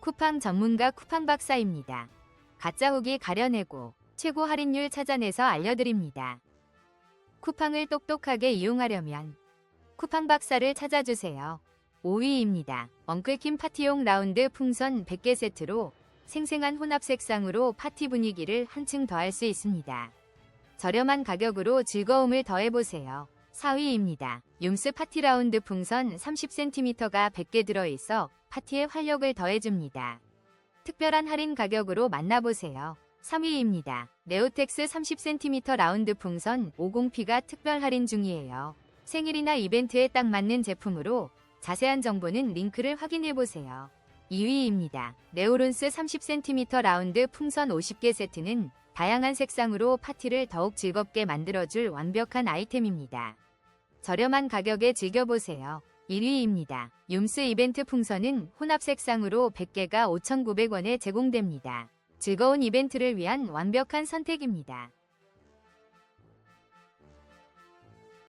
쿠팡 전문가 쿠팡 박사입니다. 가짜 후기 가려내고 최고 할인율 찾아내서 알려드립니다. 쿠팡을 똑똑하게 이용하려면 쿠팡 박사를 찾아주세요. 5위입니다. 엉클킴 파티용 라운드 풍선 100개 세트로 생생한 혼합 색상으로 파티 분위기를 한층 더할 수 있습니다. 저렴한 가격으로 즐거움을 더해보세요. 4위입니다. 윰스 파티 라운드 풍선 30cm가 100개 들어있어 파티에 활력을 더해줍니다. 특별한 할인 가격으로 만나보세요. 3위입니다. 네오텍스 30cm 라운드 풍선 50P가 특별 할인 중이에요. 생일이나 이벤트에 딱 맞는 제품으로 자세한 정보는 링크를 확인해보세요. 2위입니다. 네오론스 30cm 라운드 풍선 50개 세트는 다양한 색상으로 파티를 더욱 즐겁게 만들어줄 완벽한 아이템입니다. 저렴한 가격에 즐겨보세요. 1위입니다. 윰스 이벤트 풍선은 혼합 색상으로 100개가 5,900원에 제공됩니다. 즐거운 이벤트를 위한 완벽한 선택입니다.